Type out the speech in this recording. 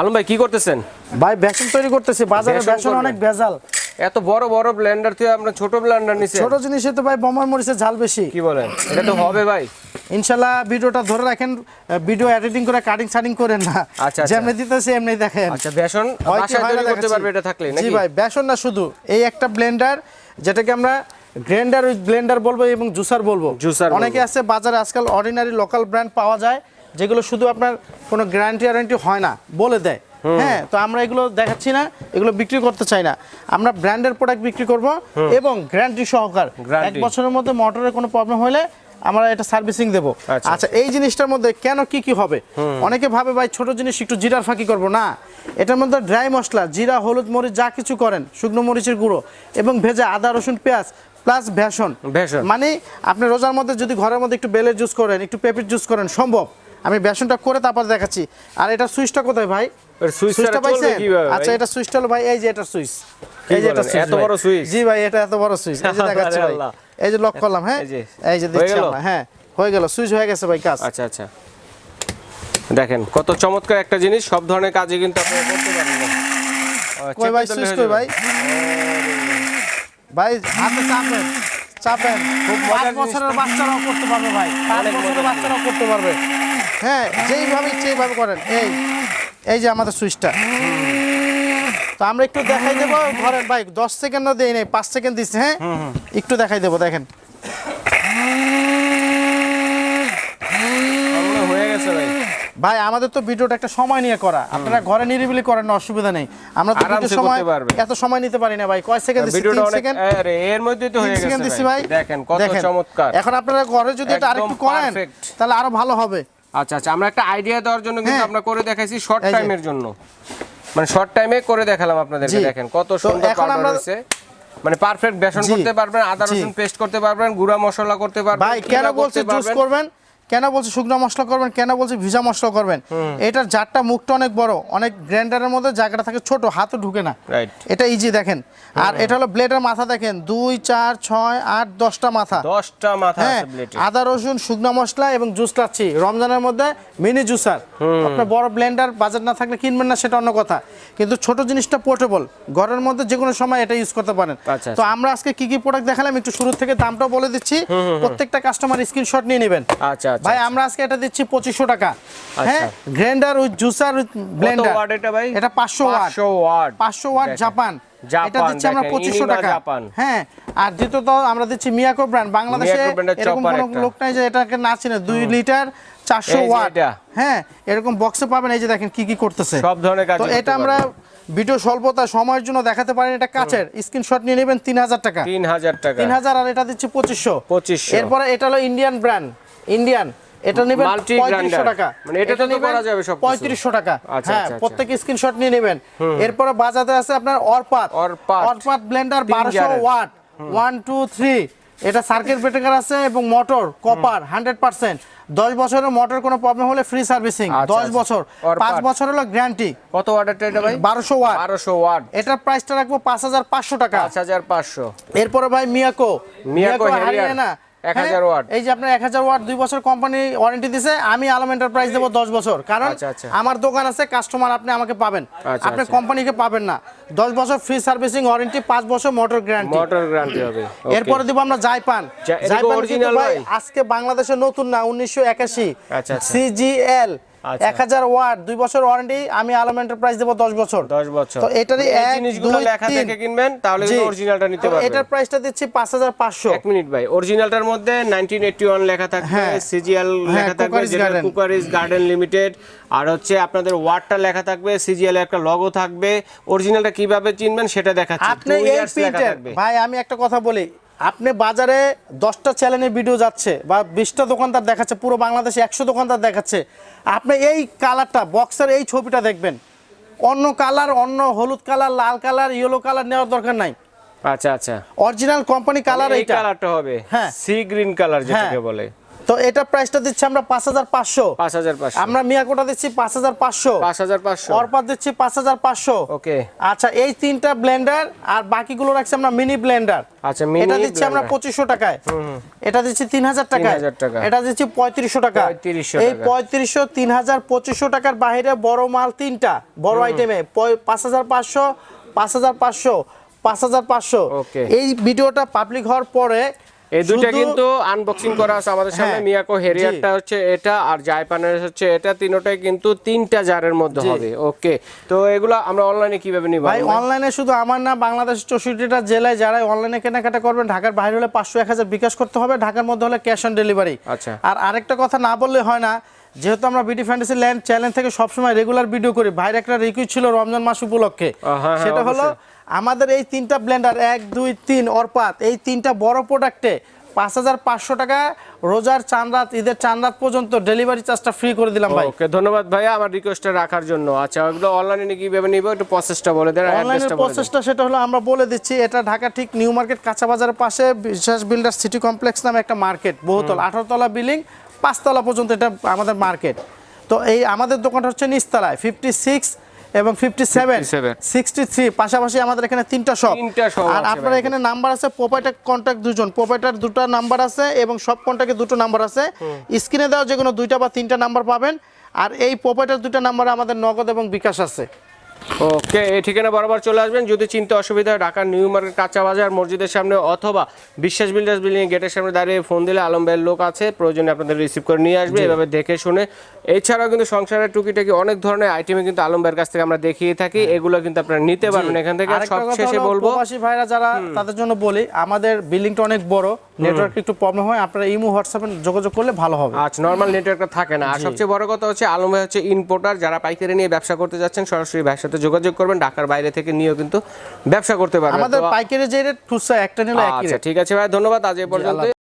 হালুম ভাই কি করতেছেন? ভাই বেসন তৈরি করতেছি বাজারে বেসন অনেক ভেজাল। এত বড় বড় ব্লেন্ডার থেকে আমরা ছোট ব্লেন্ডার নিছে ছোট জিনিসে তো ভাই বমার মরিচের ঝাল বেশি। কি বলেন? এটা তো হবে ভাই। ইনশাল্লাহ ভিডিওটা ধরে রাখেন ভিডিও এডিটিং করে কাটিং সাটিং করেন না। আচ্ছা। যেমনি দিতেছি এমনি দেখেন। আচ্ছা বেসন বাসায় তৈরি করতে পারবে এটা থাকলে নাকি? জি ভাই বেসন না শুধু এই একটা ব্লেন্ডার যেটাকে আমরা গ্রাইন্ডার উইথ ব্লেন্ডার বলব এবং জুসার বলব। জুসার অনেকে আছে বাজারে আজকাল অর্ডিনারি লোকাল ব্র্যান্ড পাওয়া যায়। যেগুলো শুধু আপনার কোনো গ্যারান্টি ওয়ারেন্টি হয় না বলে দেয়। হ্যাঁ তো আমরা এগুলো দেখাচ্ছি না এগুলো বিক্রি করতে চাই না। আমরা ব্র্যান্ডের প্রোডাক্ট বিক্রি করব এবং গ্যারান্টি সহকার। এক বছরের মধ্যে মোটরের কোনো প্রবলেম হলে আমরা এটা সার্ভিসিং দেবো। আচ্ছা। আচ্ছা। এই জিনিসটার মধ্যে কেন কি কি হবে? অনেকে ভাবে ভাই ছোট জিনিস একটু জিরার ফাঁকি করব। না এটার মধ্যে ড্রাই মশলা জিরা হলুদ মরিচ যা কিছু করেন শুকনো মরিচের গুঁড়ো এবং ভেজা আদা রসুন পেঁয়াজ প্লাস ভেষণ। মানে আপনি রোজার মধ্যে যদি ঘরের মধ্যে একটু বেলের জুস করেন একটু পেঁপের জুস করেন সম্ভব। আমি বেসনটা করে তারপর দেখাচ্ছি। আর এটা সুইচটা কোথায় ভাই? সুইচটা পাইছেন? আচ্ছা এটা সুইচটা হলো ভাই এই যে এটা সুইচ। এই যে এটা এত বড় সুইচ? জি ভাই এটা এত বড় সুইচ। এই যে দেখাচ্ছি ভাই। এই যে লক করলাম হ্যাঁ? এই যে। গেল? আমরা হ্যাঁ। হয়ে গেল সুইচ হয়ে গেছে ভাই কাজ। আচ্ছা আচ্ছা। দেখেন কত চমৎকার একটা জিনিস সব ধরনের কাজে কিন্তু আপনারা করতে পারবেন। কই ভাই সুইচ কই ভাই। ভাই হাতে চাপেন। চাপেন। খুব মজার বছরের বাচ্চারাও করতে পারবে ভাই। পাঁচ বছরের বাচ্চারাও করতে পারবে। হ্যাঁ যেইভাবে ইচ্ছে এইভাবে করেন। এই এই যে আমাদের সুইচটা। তো আমরা একটু দেখাই দেবো। ঘরের ভাই দশ সেকেন্ডও দেই নাই পাঁচ সেকেন্ড দিচ্ছে হ্যাঁ? একটু দেখাই দেবো দেখেন। গেছে ভাই। আমাদের তো ভিডিওটা একটা সময় নিয়ে করা। আপনারা ঘরে নিরিবিলি করেন না অসুবিধা নেই। আমরা তো ভিডিও সময়। এত সময় নিতে পারি না ভাই। কয় সেকেন্ড তিন অনেক সেকেন্ড? আরে এর মধ্যে তো হয়ে তিন সেকেন্ড গেছে ভাই। দেখেন কত চমৎকার। এখন আপনারা ঘরে যদি এটা আরেকটু করেন তাহলে আরও ভালো হবে। আচ্ছা আচ্ছা আমরা একটা আইডিয়া দেওয়ার জন্য কিন্তু হ্যাঁ। আমরা করে দেখাইছি শর্ট টাইমের জন্য। মানে শর্ট টাইমে করে দেখালাম আপনাদেরকে দেখেন কত সুন্দর পাউডার হয়েছে। মানে পারফেক্ট বেসন করতে পারবেন আদা রসুন পেস্ট করতে পারবেন গুঁড়া মশলা করতে পারবেন ভাই কেন বলছেন জুস করবেন? কেন বলছে শুকনো মশলা করবেন কেন বলছে ভিজা মশলা করবেন? এটার জারটা মুখটা অনেক বড় অনেক গ্রাইন্ডারের মধ্যে জায়গাটা থাকে ছোট হাতও ঢুকে না। এটা ইজি দেখেন। আর এটা হলো ব্লেডের মাথা দেখেন দুই চার ছয় আট দশটা মাথা। দশটা মাথা হ্যাঁ আদা রসুন শুকনো মশলা এবং জুস লাচ্ছি রমজানের মধ্যে মিনি জুসার। আপনার বড় ব্লেন্ডার বাজার না থাকলে কিনবেন না সেটা অন্য কথা। কিন্তু ছোট জিনিসটা পোর্টেবল ঘরের মধ্যে যে কোনো সময় এটা ইউজ করতে পারেন। আচ্ছা, তো আমরা আজকে কি কি প্রোডাক্ট দেখালাম একটু শুরু থেকে দামটাও বলে দিচ্ছি। প্রত্যেকটা কাস্টমার স্ক্রিনশট নিয়ে নেবেন। আচ্ছা আচ্ছা। ভাই আমরা আজকে এটা দিচ্ছি পঁচিশশো টাকা। হ্যাঁ grinder with juicer with blender. Watt এটা ভাই? এটা পাঁচশো ওয়াট। 500 ওয়াট। পাঁচশো ওয়াট জাপান। জাপান এটা দিচ্ছি আমরা দেখেন, পঁচিশশো ইনিমা টাকা। জাপান। হ্যাঁ আর দ্বিতীয়ত আমরা দিচ্ছি মিয়াকো ব্র্যান্ড। বাংলাদেশে এরকম কোনো লোক নাই যে এটাকে না চিনে। দুই লিটার চারশো এই যে ওয়াট। হ্যাঁ এরকম বক্সে পাবেন। এই যে দেখেন কি কি করতেছে। সব ধরনের কাজ তো এটা আমরা ভিডিও স্বল্পতা সময়ের জন্য দেখাতে পারেন। এটা কাচের। স্ক্রিনশট নিয়ে নেবেন তিন হাজার টাকা। তিন হাজার টাকা। তিন হাজার আর এটা দিচ্ছি পঁচিশশো। 2500 এরপরে এটা হলো ইন্ডিয়ান ব্র্যান্ড ইন্ডিয়ান এটা নেবেন পঁয়ত্রিশশো। টাকা। মানে এটাতে তো করা যাবে সবকিছু। পঁয়ত্রিশশো টাকা। আচ্ছা, হ্যাঁ আচ্ছা, আচ্ছা। প্রত্যেক স্ক্রিনশট নিয়ে নেবেন। এরপরে বাজাতে আছে আপনার অরপাত অরপাত। অরপাত ব্লেন্ডার বারোশো। ওয়াট। ওয়ান টু থ্রি এটা সার্কিট ব্রেকার আছে এবং মোটর কপার হান্ড্রেড পার্সেন্ট দশ বছরের মোটর কোনো প্রবলেম হলে ফ্রি সার্ভিসিং আচ্ছা, দশ আচ্ছা। বছর। পাঁচ বছর হলো গ্যারান্টি কত ওয়াটের এটা ভাই? বারোশো ওয়াট বারোশো ওয়াট এটার প্রাইসটা রাখব পাঁচ হাজার পাঁচশো টাকা। পাঁচ হাজার পাঁচশো। এরপরে ভাই মিয়াকো মিয়াকো হারিয়ানা 1000 ওয়াট। এই যে আপনার এক হাজার ওয়াট দুই বছর কোম্পানি ওয়ারেন্টি দিছে আমি আলম এন্টারপ্রাইজ দেবো দশ বছর কারণ আচ্ছা, আচ্ছা। আমার দোকান আছে কাস্টমার আপনি আমাকে পাবেন আচ্ছা, আপনি। কোম্পানিকে পাবেন না দশ বছর ফ্রি সার্ভিসিং ওয়ারেন্টি পাঁচ বছর মোটর গ্যারান্টি মোটর গ্যারান্টি হবে. এরপরে দিব আমরা জাইপান জাইপান ভাই? আজকে বাংলাদেশে নতুন না উনিশশো একাশি আচ্ছা, আচ্ছা। সিজিএল। এক হাজার ওয়াট দুই বছর ওয়ারেন্টি আমি আলম এন্টারপ্রাইজ দেবো দশ বছর। দশ বছর। তো এটারই এক, জিনিসগুলো লেখা থেকে কিনবেন তাহলে। অরিজিনালটা নিতে পারবেন। এটার প্রাইসটা দিচ্ছি পাঁচ হাজার পাঁচশো। এক মিনিট ভাই অরিজিনালটার মধ্যে 1981 লেখা থাকবে হ্যাঁ। সিজিএল হ্যাঁ, লেখা থাকবে যেটা গার্ডেন। লিমিটেড আর হচ্ছে আপনাদের ওয়ার্ডটা লেখা থাকবে সিজিএল একটা লগো থাকবে। অরিজিনালটা কীভাবে চিনবেন সেটা দেখাচ্ছি। আপনি এই প্রিন্টের ভাই আমি একটা কথা বলি আপনি বাজারে দশটা চ্যানেলের ভিডিও যাচ্ছে বা বিশটা দোকানদার দেখাচ্ছে পুরো বাংলাদেশে একশো দোকানদার দেখাচ্ছে। আপনি এই কালারটা বক্সের এই ছবিটা দেখবেন। অন্য কালার অন্য হলুদ কালার লাল কালার ইয়েলো কালার নেওয়ার দরকার নাই। আচ্ছা আচ্ছা। অরিজিনাল কোম্পানি কালার এই কালারটা হবে হ্যাঁ। সি গ্রিন কালার যেটাকে হ্যাঁ। বলে। তো এটা প্রাইসটা দিচ্ছি আমরা পাঁচ হাজার পাঁচশো। পাঁচ হাজার পাঁচশো। আমরা মিয়াকোটা দিচ্ছি পাঁচ হাজার পাঁচশো। পাঁচ হাজার পাঁচশো। অরপাত দিচ্ছি পাঁচ হাজার পাঁচশো। ওকে। আচ্ছা এই তিনটা ব্লেন্ডার আর বাকিগুলো রাখছি আমরা মিনি ব্লেন্ডার আচ্ছা এটা দিচ্ছি আমরা। পঁচিশশো টাকায়। এটা দিচ্ছি তিন হাজার টাকায়। 3,000 টাকা। এটা দিচ্ছি পঁয়ত্রিশশো টাকা। 3500 এই। পঁয়ত্রিশশো তিন হাজার পঁচিশশো টাকার বাইরে বড় মাল তিনটা। বড় আইটেমে পাঁচ হাজার পাঁচশো পাঁচ হাজার পাঁচশো পাঁচ হাজার পাঁচশো. এই ভিডিওটা পাবলিক হওয়ার পরে এই দুইটা কিন্তু আনবক্সিং করা আছে আমাদের সামনে। হ্যাঁ, মিয়াকো হেরিয়ারটা হচ্ছে এটা আর জাইপানের হচ্ছে এটা। তিনটাই কিন্তু তিনটা জারের মধ্যে হবে। ওকে। তো এগুলো আমরা অনলাইনে কীভাবে নিব? ভাই অনলাইনে শুধু আমার না বাংলাদেশের চৌষট্টিটা জেলায় যারা অনলাইনে কেনাকাটা করবেন ঢাকার বাইরে হলে পাঁচশো এক হাজার বিকাশ করতে হবে। ঢাকার মধ্যে হলে ক্যাশ অন ডেলিভারি আচ্ছা। আর আরেকটা কথা না বললে হয় না যেহেতু আমরা বিডি ফ্যান্টাসি ল্যান্ড চ্যানেল থেকে সবসময় রেগুলার ভিডিও করি ভাইয়ের একটা রিকুইস্ট ছিল রমজান মাস উপলক্ষে। হ্যাঁ, হ্যাঁ, সেটা হলো আমাদের এই তিনটা ব্লেন্ডার এক দুই তিন অরপাত এই তিনটা বড় প্রোডাক্টে পাঁচ হাজার পাঁচশো টাকা রোজার চাঁদরাত ঈদের চাঁদরাত পর্যন্ত ডেলিভারি চার্জটা ফ্রি করে দিলাম ভাই। ওকে ধন্যবাদ ভাইয়া আমার রিকোয়েস্টটা রাখার জন্য। আচ্ছা এগুলো অনলাইনে কীভাবে নিব? একটু প্রসেসটা বলে দেন অনলাইনের দেন। প্রসেসটা সেটা হলো আমরা বলে দিচ্ছি এটা ঢাকা ঠিক নিউ মার্কেট কাঁচা বাজারের পাশে বিশ্বাস বিল্ডার সিটি কমপ্লেক্স নামে একটা মার্কেট বহুতল আঠারো তলা বিল্ডিং পাঁচতলা পর্যন্ত এটা আমাদের মার্কেট। তো এই আমাদের দোকানটা হচ্ছে নিচতলায় ফিফটি সিক্স এবং ফিফটি সেভেন সিক্সটি থ্রি পাশাপাশি আমাদের এখানে তিনটা শপ আর আপনার এখানে নাম্বার আছে প্রোপাইটার কন্ট্যাক্ট দুজন। প্রোপাইটার দুটো নাম্বার আছে এবং সব কন্ট্যাক্টে দুটো নাম্বার আছে। স্ক্রিনে দেওয়া যে কোনো দুইটা বা তিনটা নাম্বার পাবেন। আর এই প্রোপাইটার দুটো নাম্বারে আমাদের নগদ এবং বিকাশ আছে। ওকে এই ঠিকানা বরাবর চলে আসবেন। যদি চিন্তা অসুবিধা হয় ঢাকার নিউ মার্কেট কাঁচা বাজার মসজিদের সামনে অথবা বিশ্বাস বিল্ডার্স বিল্ডিং গেটের সামনে দাঁড়িয়ে ফোন দিলে আলম ভাইয়ের লোক আছে প্রয়োজনে আপনাদের রিসিভ করে নিয়ে আসবে এভাবে দেখে শুনে। এছাড়াও কিন্তু সংসারের টুকিটাকি অনেক ধরনের আইটেমে কিন্তু আলম ভাইয়ের কাছ থেকে আমরা দেখিয়ে থাকি এগুলো কিন্তু আপনারা নিতে পারবেন এখান থেকে। আরেকটা সব শেষে বলব প্রবাসী ভাইরা যারা তাদের জন্য বলি আমাদের বিল্ডিংটা অনেক বড় নেটওয়ার্ক একটু প্রবলেম হয় আপনারা ইমো হোয়াটসঅ্যাপে যোগাযোগ করলে ভালো হবে। আচ্ছা নর্মাল নেটওয়ার্কটা থাকে না। আর সবচেয়ে বড় কথা হচ্ছে আলম ভাই হচ্ছে ইম্পোর্টার যারা পাইকারি নিয়ে ব্যবসা করতে যাচ্ছেন সরাসরি ভাইয়ের সাথে যোগাযোগ করবেন ঢাকার বাইরে থেকে নিয়েও কিন্তু ব্যবসা করতে পারবেন। আমাদের পাইকারি যে রেট খুচরা একটা নিলে একই আচ্ছা ঠিক আছে ভাই ধন্যবাদ আজ এই পর্যন্ত